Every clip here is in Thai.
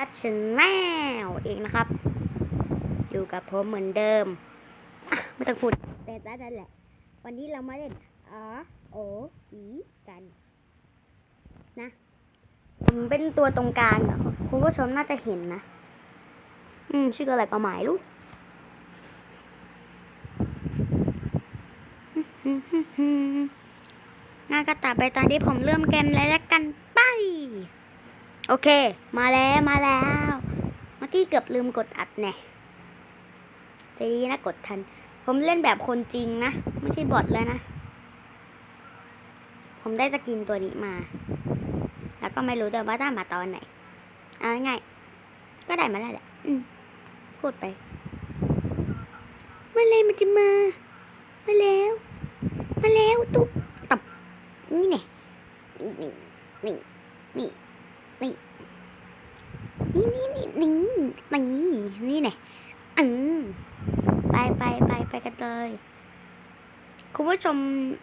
ตัดชแนลเองนะครับ อยู่กับผมเหมือนเดิม ไม่ต้องพูดแต่ตัดนั่นแหละ วันนี้เรามาเล่นอ๋อโออีกัน นะผมเป็นตัวตรงกลางอะคุณผู้ชมน่าจะเห็นนะ อืม ชื่ออะไรก็หมายรู้งานกระตับไปตอนที่ผมเริ่มเกมเลยแล้วกันไป โอเค มาแล้วมาแล้ว เมื่อกี้เกือบลืมกดอัดแน่ใจดีนะกดทัน ผมเล่นแบบคนจริงนะ ไม่ใช่บอทเลยนะ ผมได้สกินตัวนี้มา แล้วก็ไม่รู้ด้วยว่าได้มาตอนไหน เอาง่ายๆก็ได้มาแล้วแหละพูดไปเมื่อไรมันจะมา มาแล้ว มาแล้วตุ๊บตับนี่เนี่ยนี่นี่นี่ นี่นี่นี่นี่นี่นี่นี่เนี่ยอืมไปไปไปไปกันเลยคุณผู้ชม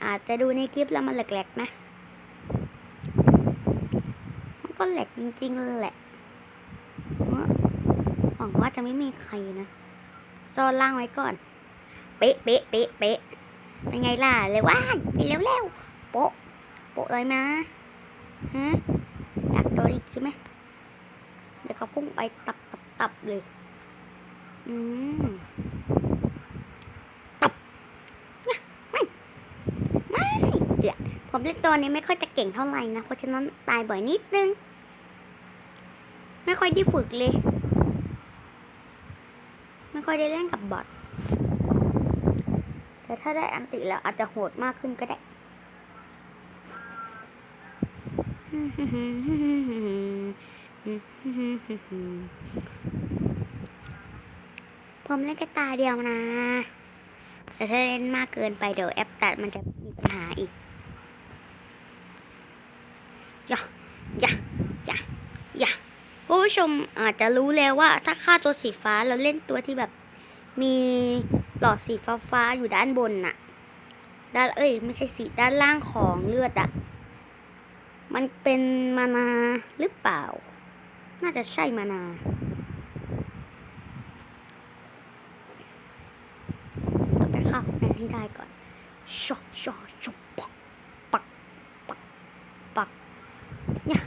อาจจะดูในคลิปแล้วมันแหลกๆนะ มันก็แหลกจริงๆแหละหวังว่าจะไม่มีใครนะโซนล่างไว้ก่อน เป๊ะเป๊ะเป๊ะเป๊ะเป็นไงล่ะ เลยว่าไปเร็วๆโป๊ะโปะเลยนะฮะ อยากโดนอีกใช่ไหมเดี๋ยวเขาพุ่งไปตับตับตับเลย อืมตับเนี่ยไม่ไม่เดี๋ยวผมเล่นตัวนี้ไม่ค่อยจะเก่งเท่าไหร่นะ เพราะฉะนั้นตายบ่อยนิดนึง ไม่ค่อยได้ฝึกเลย ไม่ค่อยได้เล่นกับบอทแต่ถ้าได้อันติแล้วอาจจะโหดมากขึ้นก็ได้ ผมเล่นแค่ตาเดียวนะ แต่ถ้าเล่นมากเกินไปเดี๋ยวแอปตัดมันจะมีปัญหาอีกอย่าอย่าอย่าอย่าผู้ชมอาจจะรู้แล้วว่าถ้าค่าตัวสีฟ้าเราเล่นตัวที่แบบมีหลอดสีฟ้าฟ้าๆอยู่ด้านบนน่ะ ด้านเอ้ย ไม่ใช่สีด้านล่างของเลือดอะ มันเป็นมานาหรือเปล่า น่าจะใช่มานา ต้องไปเข้าแมนให้ได้ก่อนชอชอชอปักปักปักปักเนี่ย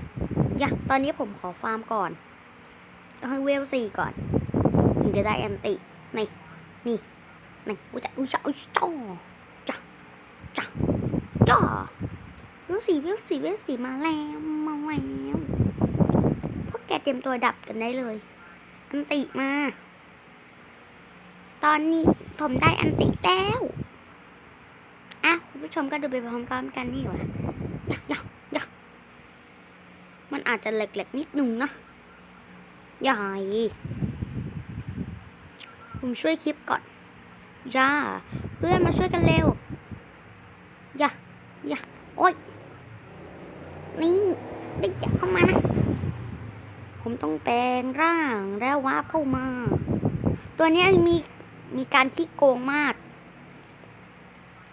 เนี่ยตอนนี้ผมขอฟาร์มก่อน ต้องให้เวลสี่ก่อนถึงจะได้แอนติ นี่ นี่นี่อุ้ยจ้าอุ้ยจ้าอุ้ยจ้าจ้าจ้า วสี่เวสี่เวสี่มาแล้วมาแล้วพวกแกเตรียมตัวดับกันได้เลย อันติมา ตอนนี้ผมได้อันติแล้วอะคุณผู้ชมก็ดูไปพร้อมๆกันนี่หว่ายักยักยักมันอาจจะเล็กๆนิดนึงนะใหญ่ผมช่วยคลิปก่อนย่าเพื่อนมาช่วยกันเร็วอย่าอย่าโอ๊ย นี่ได้จับเข้ามานะ ผมต้องแปลงร่างแล้ววาร์ปเข้ามา ตัวนี้มีมีการขี้โกงมาก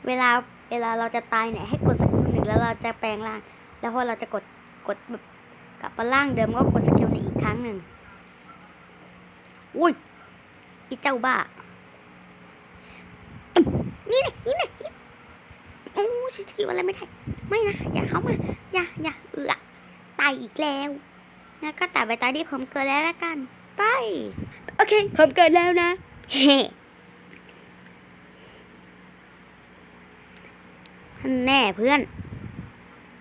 เวลาเวลาเราจะตายเนี่ยให้กดสกิลหนึ่งแล้วเราจะแปลงร่าง แล้วพอเราจะกดกดแบบกลับมาร่างเดิมก็กดสกิลหนึ่งอีกครั้งหนึ่งอุ้ยอีเจ้าบ้านี่ไงนี่นี่ โอ้สกิลอะไรไม่ได้ไม่นะ อย่าเข้ามา อย่าอย่าเอือตายอีกแล้วงั้นก็ตัดไปตายที่ผมเกิดแล้วละกัน ไป โอเค ผมเกิดแล้วนะ เฮ้ท่านแน่เพื่อน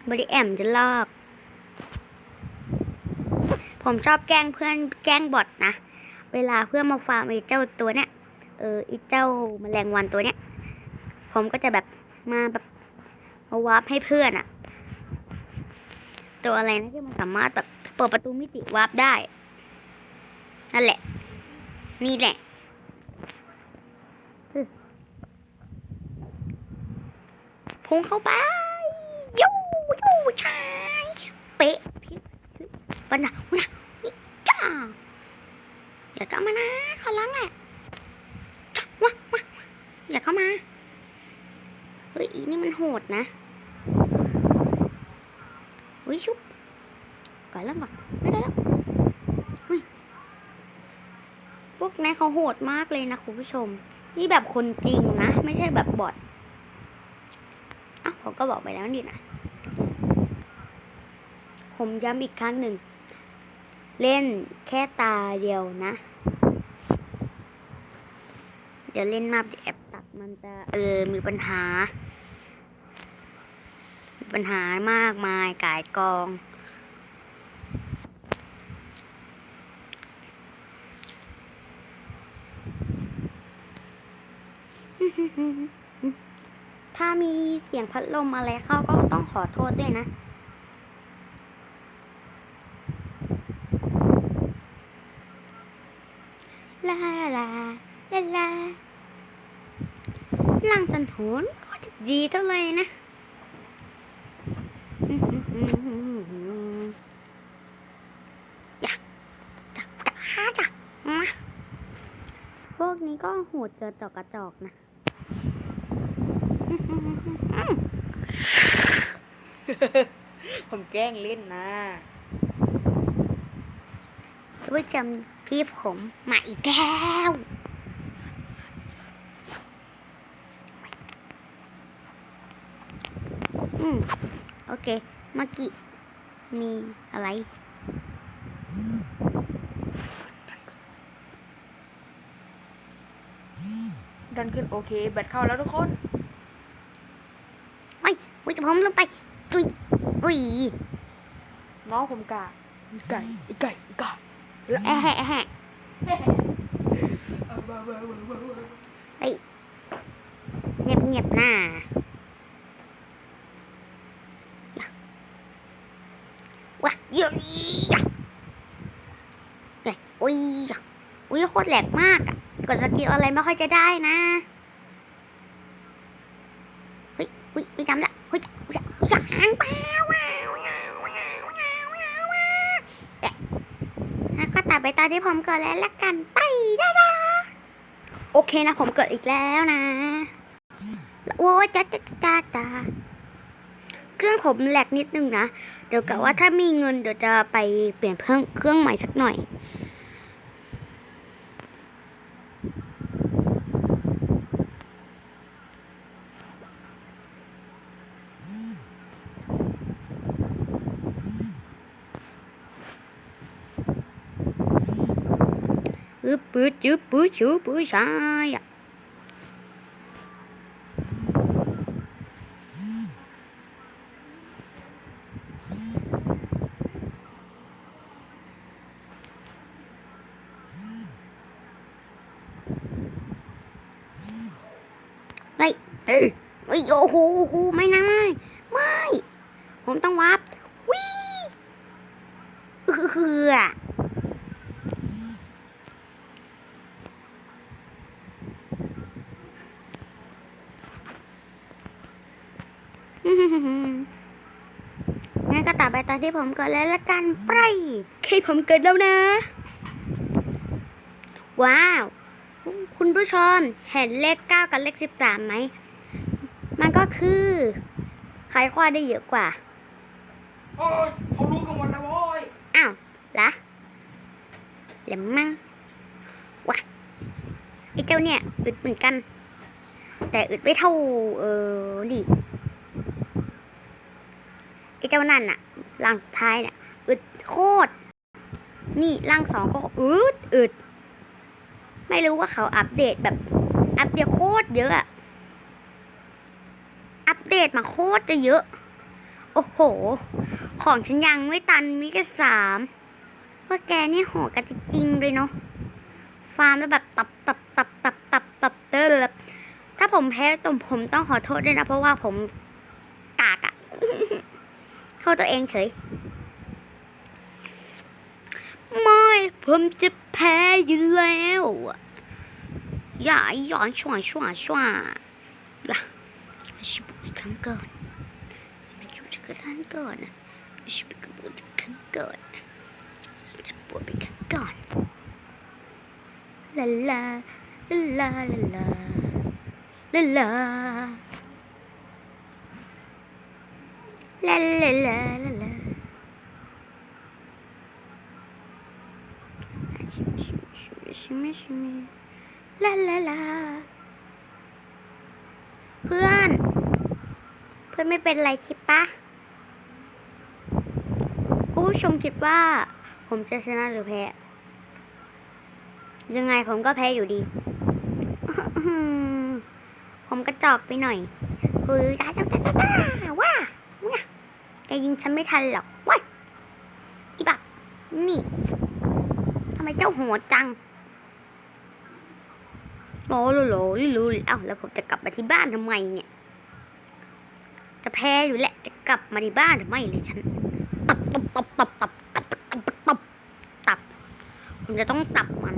บริแอมจะลอก ผมชอบแกล้งเพื่อนแกล้งบอทนะ เวลาเพื่อนมาฟาร์มไอ้เจ้าตัวเนี้ย เออไอ้เจ้าแมลงวันตัวเนี้ย ผมก็จะแบบ มาแบบมาวาร์ปให้เพื่อนอะตัวอะไรนะที่มันสามารถแบบเปิดประตูมิติวาร์ปได้ นั่นแหละ นี่แหละพุ่งเข้าไปยูยูชายเป๊ะพิพิปันนะปันนะนี่จ้าอย่าเข้ามานะขอร้องแหละจ้าวะวะอย่าเข้ามา เฮ้ยอีนี่มันโหดนะเฮ้ยชุบก่อนแล้วก่อนไม่ได้แล้วเฮ้ยวกนั้นเขาโหดมากเลยนะคุณผู้ชม นี่แบบคนจริงนะ ไม่ใช่แบบบอทอะผมก็บอกไปแล้วนี่นะผมย้ำอีกครั้งหนึ่ง เล่นแค่ตาเดียวนะ เดี๋ยวเล่นมากแอบ มันจะเออมีปัญหา มีปัญหามากมายกายกอง ถ้ามีเสียงพัดลมอะไรเข้าก็ต้องขอโทษด้วยนะลาลาลาลา ลังสันโหนก็จะดีเท่าเลยนะอย่าจับจ้าจ้ะมาพวกนี้ก็โหดเกินต่อกระจอกนะผมแกล้งเล่นนะด้วยจำพี่ผมมาอีกแล้ว อืม โอ เคเมื่อกี้มีอะไร ดันขึ้นโอเค แบตเข้าแล้วทุกคนอุ้ยจะผมลงไปอุ้ยอุ้ยน้องผมกาอีไก่อีไก่อีกาแอะแหะแอะแหะเงียบเงียบๆหน้า ว้าเยอะเนี่ยอุ้ยอุ้ยโคตรแหลกมากอะกดสกิลอะไรไม่ค่อยจะได้นะเฮ้ยเฮ้ยไม่จำละเฮ้ยเฮ้ยเฮ้ยหางปลาว้าแล้วก็ตัดไปตอนที่ผมเกิดแล้วละกันไปได้จ้าโอเคนะผมเกิดอีกแล้วนะโอ้ยจ้าจ้าจ้าจ้า เครื่องผมแหลกนิดนึงนะ เดี๋ยวกะว่าถ้ามีเงินเดี๋ยวจะไปเปลี่ยนเครื่องเครื่องใหม่สักหน่อย ปึ๊บปึ๊บจึ๊บปึ๊บชูปึ๊บชายอะเฮ้ยเฮ้ยเฮ้ยโอ้โหโอ้โหไม่นะไม่ไม่ผมต้องวับวิเอองั้นก็ตัดไปตอนที่ผมเกิดแล้วละกันไปโอเคผมเกิดแล้วนะ ว้าว คุณผู้ชมเห็นเลขเก้ากับเลขสิบสามไหมมัน ก็คือใครคว้าได้เยอะกว่า โอ้ยเขารู้กันหมดแล้วโว้ยอ้าวละเหลมมั่งวะไอ้เจ้าเนี่ยอึดเหมือนกัน แต่อึดไม่เท่า เออดิไอ้เจ้านั่นน่ะร่างสุดท้ายเนี่ยอึดโคตร นี่ร่างสองก็อึดอึด ไม่รู้ว่าเขาอัปเดตแบบ อัปเดตโคตรเยอะอะอัป เดตมาโคตรจะเยอะ โอ้โห ของฉันยังไม่ตันมีแค่สามว่าแกนี่โหดกันจริงๆเลยเนาะ ฟาร์มแล้วแบบตับตับตับตับตับตับเตอร์ถ้าผมแพ้ตรงผมต้องขอโทษด้วยนะ เพราะว่าผมกากอะโทษตัวเองเฉย ไม่ ผมจะแพ้อยู่แล้วอย่าหย่อนช่วยช่วยช่วงก่อนไม่อยู่จะกระนั้นก่อนนะชิบุกบุกครั้งก่อนจะปวนลา ลาลาลาลาลาลาลาลาลาลาลาอาชิชิมิชิมิชิมิชิมิชิมิลาลาลาเพื่อน เพื่อนไม่เป็นไรคิดปะคุณผู้ชมคิดว่า ผมจะชนะหรือแพ้ ยังไงผมก็แพ้อยู่ดี ผมกระจอกไปหน่อยคือจ้าจ้าจ้าจ้าจ้าว่าเนี่ยแกยิงฉันไม่ทันหรอกว้ายอีบักนี่ทำไมเจ้าหัวจังโอ้โหโหรู้เอ้าแล้วผมจะกลับมาที่บ้านทำไมเนี่ย จะแพ้อยู่แหละจะกลับมาที่บ้านทำไม่เลยฉันตับตับตับตับตับตับตับตับตับผมจะต้องตับมัน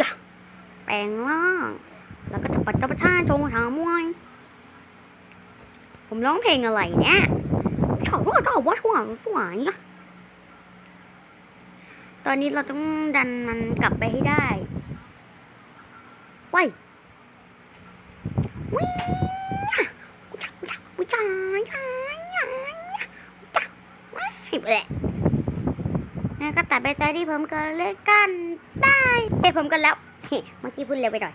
ยะแปลงร่างแล้วก็จะปัดจับชาชว์หามวย ผมร้องเพลงอะไรเนี่ยชอบว่าชอบว่าช่วงสวยอะตอนนี้เราต้องดันมันกลับไปให้ได้ไป แหละงั้นก็ตัดไปใจที่ผมกันเลยกันได้เฮ้ผมกันแล้วเฮ้เมื่อกี้พูดเร็วไปหน่อย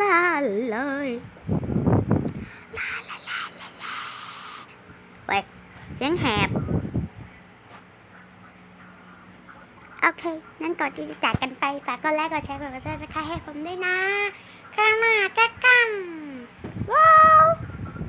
ลาเลยลาลาลาลาลาเว้ยเสียงแหบโอเค งั้นก่อนที่จะจากกันไปฝากกดไลค์กดแชร์กดกระดิ่งให้ผมด้วยนะ Kakak mah, kakak. Wow.